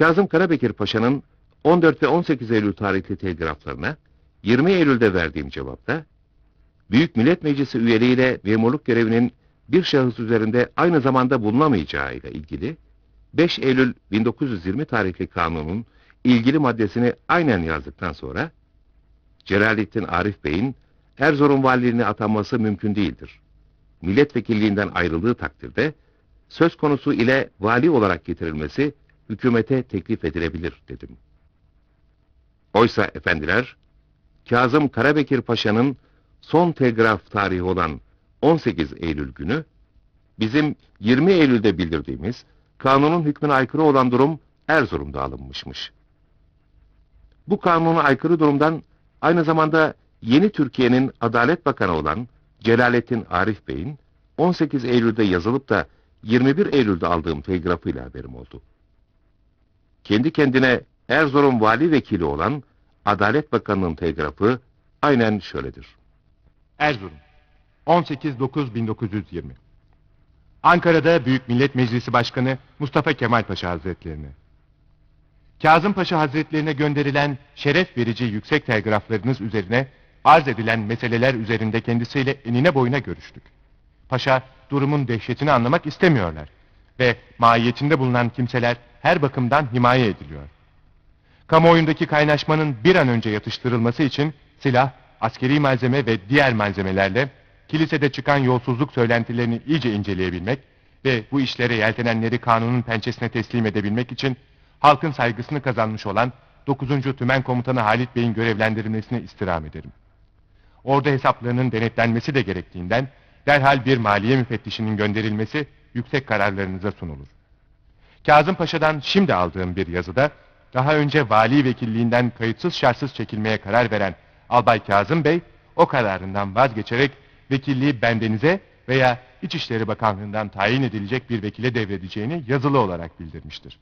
Kazım Karabekir Paşa'nın 14 ve 18 Eylül tarihli telgraflarına 20 Eylül'de verdiğim cevapta Büyük Millet Meclisi üyeliğiyle memurluk görevinin bir şahıs üzerinde aynı zamanda bulunamayacağı ile ilgili 5 Eylül 1920 tarihli kanunun ilgili maddesini aynen yazdıktan sonra Celalettin Arif Bey'in Erzurum valiliğine atanması mümkün değildir. Milletvekilliğinden ayrıldığı takdirde söz konusu ile vali olarak getirilmesi hükümete teklif edilebilir dedim. Oysa efendiler, Kazım Karabekir Paşa'nın son telgraf tarihi olan 18 Eylül günü, bizim 20 Eylül'de bildirdiğimiz kanunun hükmüne aykırı olan durum Erzurum'da alınmışmış. Bu kanuna aykırı durumdan aynı zamanda yeni Türkiye'nin Adalet Bakanı olan Celalettin Arif Bey'in 18 Eylül'de yazılıp da 21 Eylül'de aldığım telgrafıyla haberim oldu. Kendi kendine Erzurum Vali Vekili olan Adalet Bakanı'nın telgrafı aynen şöyledir. Erzurum 18.9.1920 Ankara'da Büyük Millet Meclisi Başkanı Mustafa Kemal Paşa Hazretlerine Kazım Paşa Hazretlerine gönderilen şeref verici yüksek telgraflarınız üzerine arz edilen meseleler üzerinde kendisiyle enine boyuna görüştük. Paşa durumun dehşetini anlamak istemiyorlar ve mahiyetinde bulunan kimseler her bakımdan himaye ediliyor. Kamuoyundaki kaynaşmanın bir an önce yatıştırılması için silah, askeri malzeme ve diğer malzemelerle kilisede çıkan yolsuzluk söylentilerini iyice inceleyebilmek ve bu işlere yeltenenleri kanunun pençesine teslim edebilmek için halkın saygısını kazanmış olan 9. Tümen Komutanı Halit Bey'in görevlendirilmesini istirham ederim. Orada hesaplarının denetlenmesi de gerektiğinden derhal bir maliye müfettişinin gönderilmesi yüksek kararlarınıza sunulur. Kazım Paşa'dan şimdi aldığım bir yazıda daha önce vali vekilliğinden kayıtsız şartsız çekilmeye karar veren Albay Kazım Bey o kararından vazgeçerek vekilliği bendenize veya İçişleri Bakanlığı'ndan tayin edilecek bir vekile devredeceğini yazılı olarak bildirmiştir.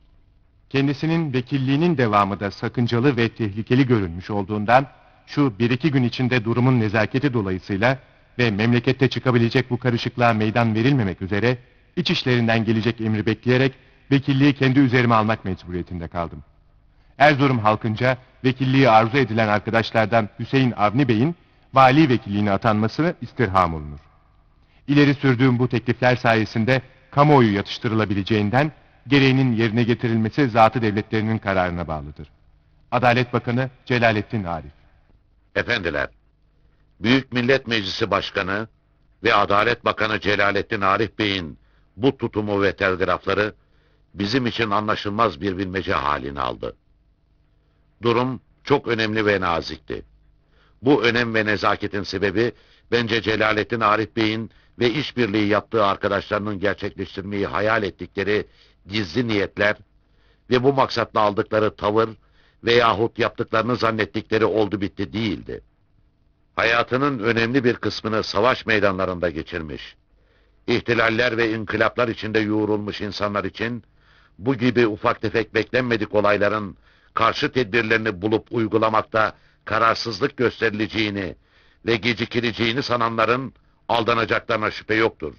Kendisinin vekilliğinin devamı da sakıncalı ve tehlikeli görünmüş olduğundan şu bir iki gün içinde durumun nezaketi dolayısıyla ve memlekette çıkabilecek bu karışıklığa meydan verilmemek üzere iç işlerinden gelecek emri bekleyerek vekilliği kendi üzerime almak mecburiyetinde kaldım. Erzurum halkınca vekilliği arzu edilen arkadaşlardan Hüseyin Avni Bey'in vali vekilliğine atanmasını istirham olunur. İleri sürdüğüm bu teklifler sayesinde kamuoyu yatıştırılabileceğinden gereğinin yerine getirilmesi zatı devletlerinin kararına bağlıdır. Adalet Bakanı Celalettin Arif Efendiler, Büyük Millet Meclisi Başkanı ve Adalet Bakanı Celalettin Arif Bey'in bu tutumu ve telgrafları bizim için anlaşılmaz bir bilmece halini aldı. Durum çok önemli ve nazikti. Bu önem ve nezaketin sebebi bence Celalettin Arif Bey'in ve işbirliği yaptığı arkadaşlarının gerçekleştirmeyi hayal ettikleri gizli niyetler ve bu maksatla aldıkları tavır veyahut yaptıklarını zannettikleri oldu bitti değildi. Hayatının önemli bir kısmını savaş meydanlarında geçirmiş. İhtilaller ve inkılaplar içinde yoğrulmuş insanlar için bu gibi ufak tefek beklenmedik olayların karşı tedbirlerini bulup uygulamakta kararsızlık gösterileceğini ve gecikileceğini sananların aldanacaklarına şüphe yoktur.